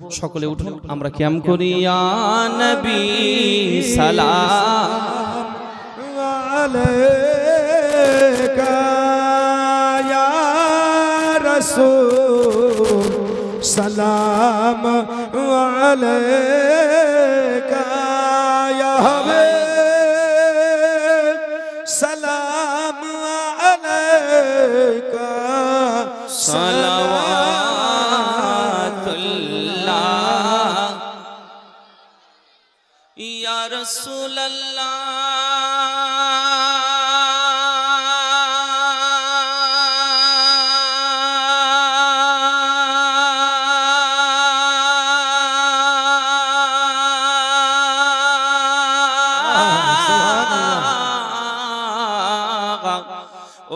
সকলে উঠুন আমরা ক্যাম করি নবী সালাম রসুল সালাম হবে সালাম সালাম ইয়া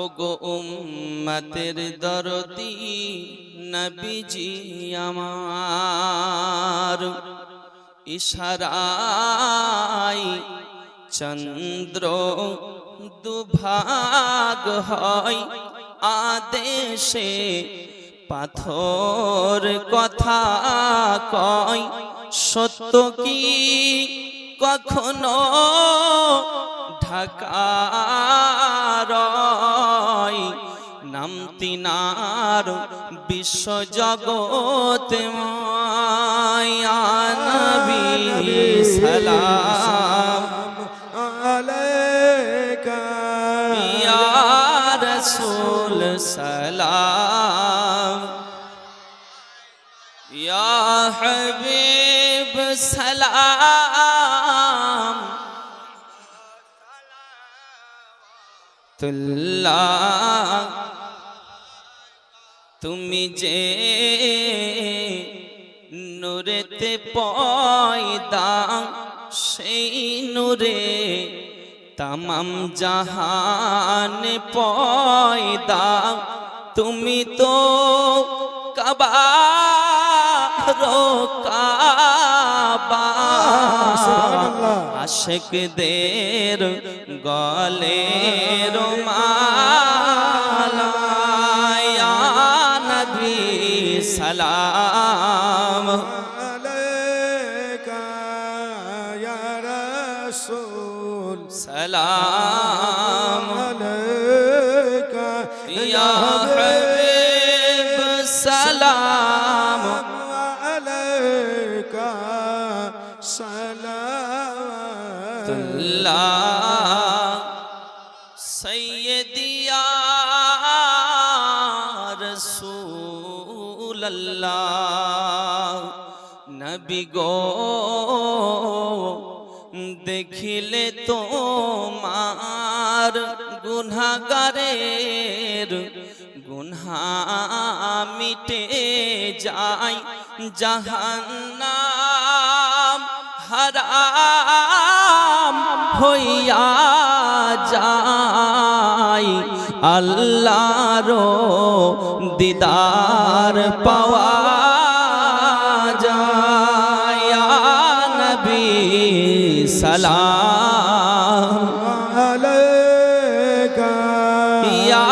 ও গো উম্মতের দরদি নবীজি আমার। ইশারাই চন্দ্র দুভাগ হয় আদেশে পাথর কথা কয়, সত্য কি কখনো ঢাকার? নাম তিনার বিশ্ব সালাম ইয়া হাবিব সালাম তুল্লাহ তুমি যে নূরেতে পয়দা সেই নূরে তামাম জাহান পয়দা তুমি তো আশকদের গলে রোমালায়া নবী সালাম। আলাইকা ইয়া রাসূল। সালাম। আলাইকা ইয়া सैदिया रसूल अल्लाह नबी गो দেখিলে তোমার গুনাগারের গুনহা মিটে যাই জাহান্না হারাম হইয়া যাই আল্লাহর দিদার পাওয়া যায়। নবী সালাম। ইয়া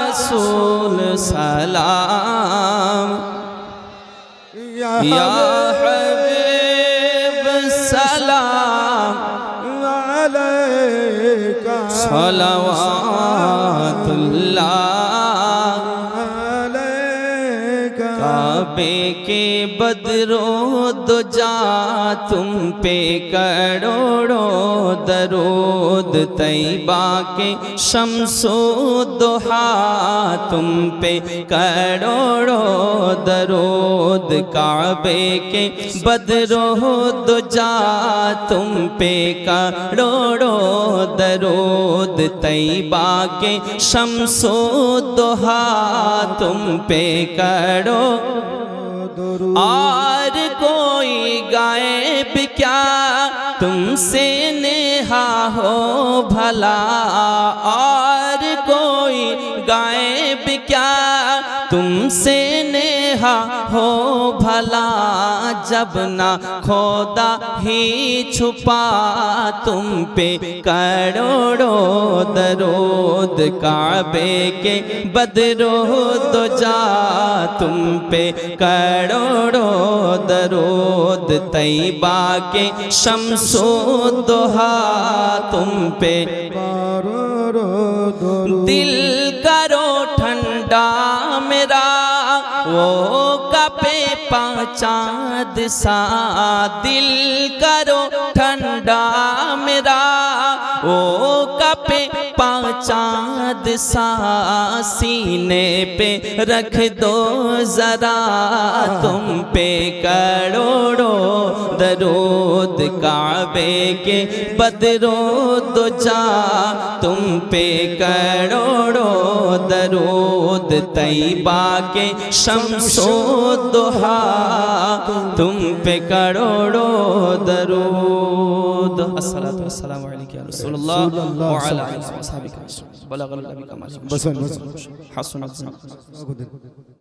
রাসূল সালাম। ইয়া সলাওয়াতুল্লাহ। کعبے کے بدرو دو جا تم پہ کروڑو درود طیبہ کے شمس و دوہا تم پہ کروڑو درود کعبے کے بدرو دو جا تم پہ کروڑو درود طیبہ کے شمس و دوہا تم پہ کرو اور کوئی غائب کیا؟ تم سے نہا ہو بھلا۔ اور کوئی غائب کیا؟ تم سے تنہا ہو بھلا جب نہ خودا ہی چھپا تم پہ کروڑو درود کعبے کے بدرو تو جا تم پہ کروڑو درود طیبہ کے شمس و دوہا تم پہ دل کرو वो कपे पाचाद सा दिल करो ठंडा मेरा वो कपे پاچاند سا سینے پہ رکھ دو ذرا تم پہ کروڑو درود کعبے کے بدرو دو جا تم پہ کروڑو درود طیبہ کے شمس و دوہا تم پہ کروڑو درود داود الصلاة والسلام عليك يا رسول الله وعلى آله وصحبه بلغ النبي كما بس حسنت